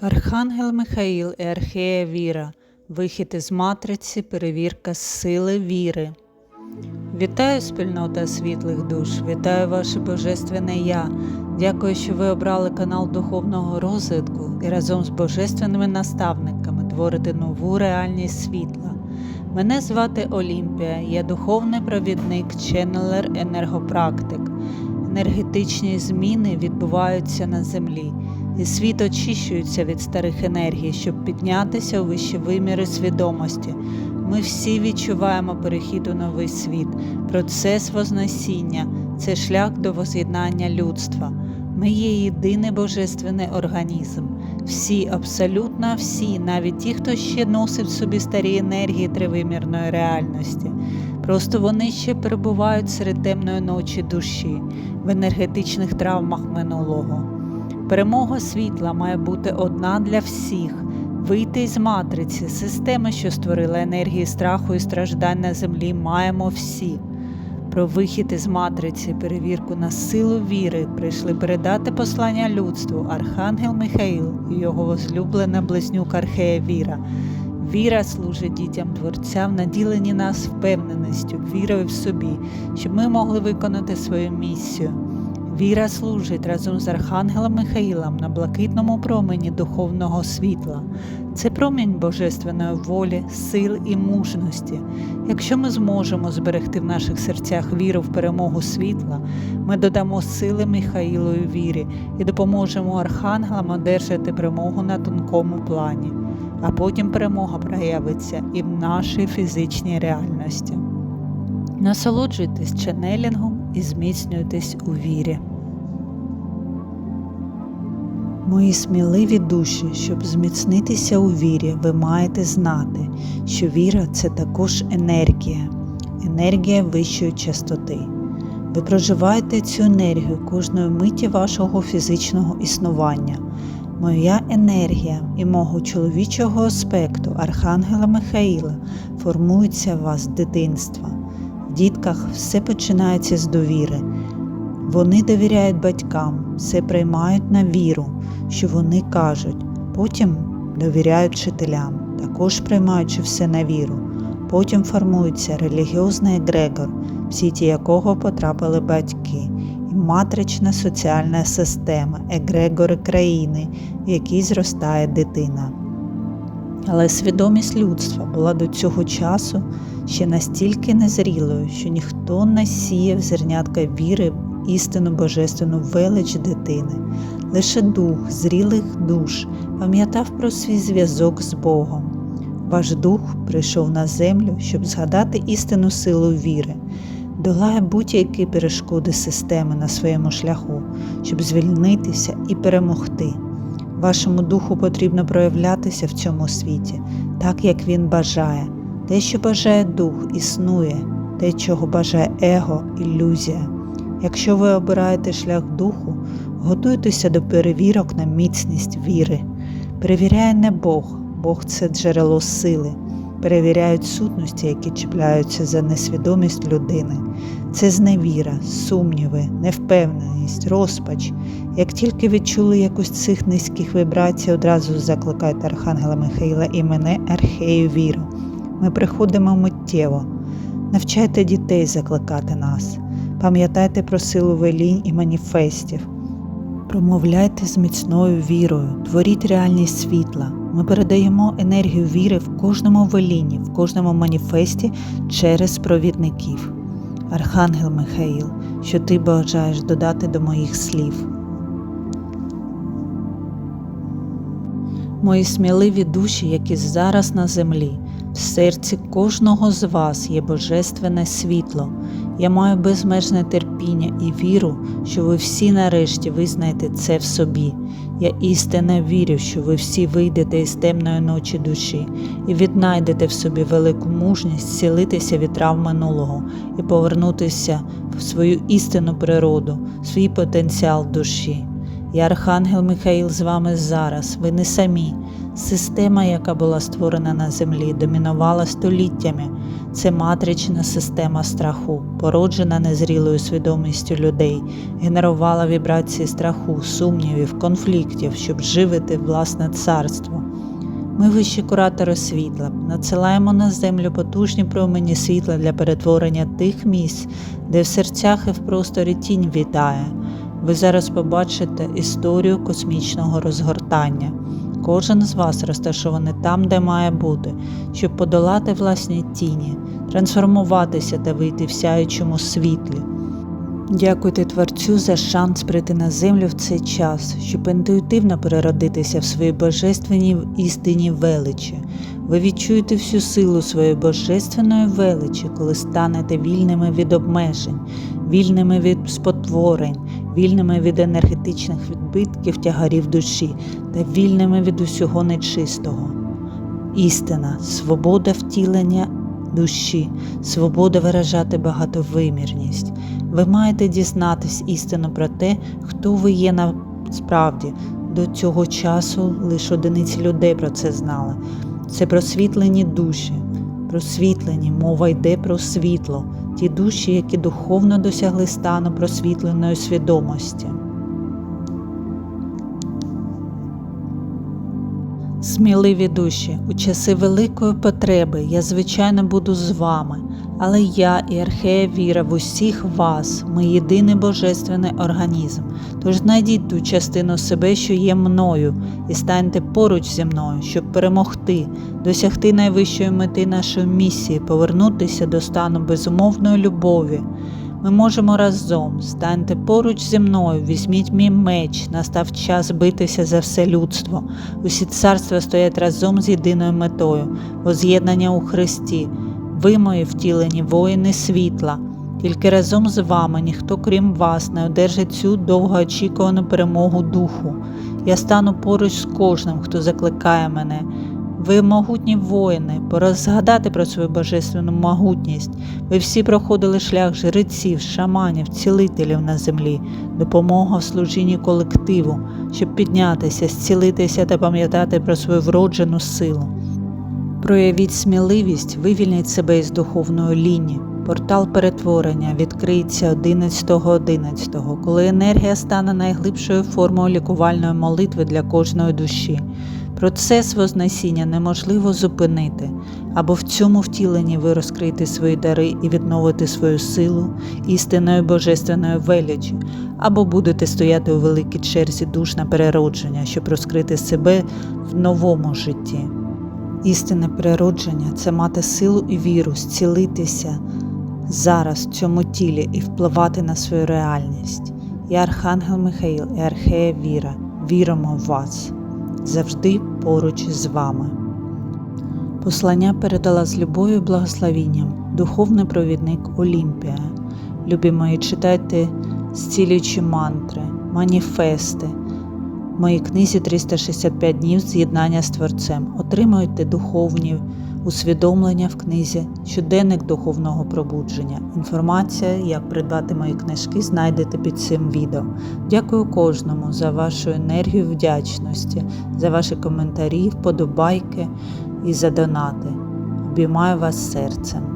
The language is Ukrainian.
Архангел Михаїл і Архея Віра. Вихід із матриці, перевірка сили віри. Вітаю спільнота світлих душ, вітаю ваше Божественне Я. Дякую, що ви обрали канал духовного розвитку і разом з божественними наставниками творите нову реальність світла. Мене звати Олімпія, я духовний провідник, ченнелер, енергопрактик. Енергетичні зміни відбуваються на землі, і світ очищується від старих енергій, щоб піднятися у вищі виміри свідомості. Ми всі відчуваємо перехід у новий світ, процес Вознесіння це шлях до воз'єднання людства. Ми є єдиний божественний організм. Всі, абсолютно всі, навіть ті, хто ще носить в собі старі енергії тривимірної реальності. Просто вони ще перебувають серед темної ночі душі, в енергетичних травмах минулого. Перемога світла має бути одна для всіх. Вийти із матриці, системи, що створила енергії страху і страждань на землі, маємо всі. Про вихід із матриці, перевірку на силу віри прийшли передати послання людству Архангел Михаїл і його возлюблена близнюк Архея Віра. Віра служить дітям Творця наділенні нас впевненістю, вірою в собі, щоб ми могли виконати свою місію. Віра служить разом з Архангелом Михаїлом на блакитному промені духовного світла. Це промінь божественної волі, сил і мужності. Якщо ми зможемо зберегти в наших серцях віру в перемогу світла, ми додамо сили Михаїлу і вірі і допоможемо архангелам одержати перемогу на тонкому плані, а потім перемога проявиться і в нашій фізичній реальності. Насолоджуйтесь ченелінгом і зміцнюйтесь у вірі. Мої сміливі душі, щоб зміцнитися у вірі, ви маєте знати, що віра це також енергія, енергія вищої частоти. Ви проживаєте цю енергію кожної миті вашого фізичного існування. Моя енергія і мого чоловічого аспекту Архангела Михаїла формуються в вас з дитинства. Дітках все починається з довіри. Вони довіряють батькам, все приймають на віру, що вони кажуть, потім довіряють вчителям, також приймаючи все на віру. Потім формується релігіозний егрегор, в сіті якого потрапили батьки, і матрична соціальна система, егрегори країни, в якій зростає дитина. Але свідомість людства була до цього часу ще настільки незрілою, що ніхто не сіяв зернятка віри в істину божественну велич дитини. Лише дух зрілих душ пам'ятав про свій зв'язок з Богом. Ваш дух прийшов на землю, щоб згадати істинну силу віри, долає будь-які перешкоди системи на своєму шляху, щоб звільнитися і перемогти. Вашому духу потрібно проявлятися в цьому світі, так як він бажає. Те, що бажає дух, існує, те, чого бажає его, ілюзія. Якщо ви обираєте шлях духу, готуйтеся до перевірок на міцність віри. Перевіряє не Бог, Бог це джерело сили. Перевіряють сутності, які чіпляються за несвідомість людини. Це зневіра, сумніви, невпевненість, розпач. Як тільки відчули якусь цих низьких вібрацій, одразу закликайте Архангела Михаїла і мене, Архею віру. Ми приходимо миттєво. Навчайте дітей закликати нас. Пам'ятайте про силу велінь і маніфестів. Промовляйте з міцною вірою, творіть реальність світла. Ми передаємо енергію віри в кожному велінні, в кожному маніфесті через провідників. Архангел Михаїл, що ти бажаєш додати до моїх слів. Мої сміливі душі, які зараз на землі, в серці кожного з вас є божественне світло. Я маю безмежне терпіння і віру, що ви всі нарешті визнаєте це в собі. Я істинно вірю, що ви всі вийдете із темної ночі душі і віднайдете в собі велику мужність зцілитися від травм минулого і повернутися в свою істинну природу, свій потенціал душі. І Архангел Михаїл з вами зараз. Ви не самі. Система, яка була створена на землі, домінувала століттями. Це матрична система страху, породжена незрілою свідомістю людей, генерувала вібрації страху, сумнівів, конфліктів, щоб живити власне царство. Ми вищі куратори світла, надсилаємо на землю потужні промені світла для перетворення тих місць, де в серцях і в просторі тінь вітає. Ви зараз побачите історію космічного розгортання. Кожен з вас розташований там, де має бути, щоб подолати власні тіні, трансформуватися та вийти в сяючому світлі. Дякуйте Творцю за шанс прийти на землю в цей час, щоб інтуїтивно переродитися в своїй божественній істині величі. Ви відчуєте всю силу своєї божественної величі, коли станете вільними від обмежень, вільними від спотворень, вільними від енергетичних відбитків тягарів душі та вільними від усього нечистого. Істина, свобода втілення душі, свобода виражати багатовимірність. Ви маєте дізнатись істину про те, хто ви є насправді. До цього часу лише одиниці людей про це знали. Це просвітлені душі, просвітлені, мова йде про світло, ті душі, які духовно досягли стану просвітленої свідомості. Сміливі душі, у часи великої потреби я, звичайно, буду з вами, але я і архея віра в усіх вас, ми єдиний божественний організм. Тож знайдіть ту частину себе, що є мною, і станьте поруч зі мною, щоб перемогти, досягти найвищої мети нашої місії, повернутися до стану безумовної любові. Ми можемо разом, станьте поруч зі мною, візьміть мій меч, настав час битися за все людство. Усі царства стоять разом з єдиною метою, воз'єднання у Христі. Ви, мої втілені воїни світла. Тільки разом з вами ніхто, крім вас, не одержить цю довгоочікувану перемогу духу. Я стану поруч з кожним, хто закликає мене. Ви могутні воїни, пора згадати про свою божественну могутність. Ви всі проходили шлях жреців, шаманів, цілителів на землі, допомога в служінні колективу, щоб піднятися, зцілитися та пам'ятати про свою вроджену силу. Проявіть сміливість, вивільніть себе із духовної лінії. Портал перетворення відкриється 11.11, коли енергія стане найглибшою формою лікувальної молитви для кожної душі. Процес Вознесіння неможливо зупинити, або в цьому втіленні ви розкриєте свої дари і відновите свою силу істинною божественною величі, або будете стояти у великій черзі душ на переродження, щоб розкрити себе в новому житті. Істинне переродження це мати силу і віру, зцілитися зараз в цьому тілі і впливати на свою реальність. Я Архангел Михаїл і Архея Віра. Віримо в вас завжди поруч з вами. Послання передала з любов'ю і благословінням духовний провідник Олімпія. Любі мої, читайте зцілюючі мантри, маніфести. В моїй книзі 365 днів з'єднання з Творцем. Отримуйте духовні усвідомлення в книзі, щоденник духовного пробудження. Інформація, як придбати мої книжки, знайдете під цим відео. Дякую кожному за вашу енергію вдячності, за ваші коментарі, вподобайки і за донати. Обіймаю вас серцем.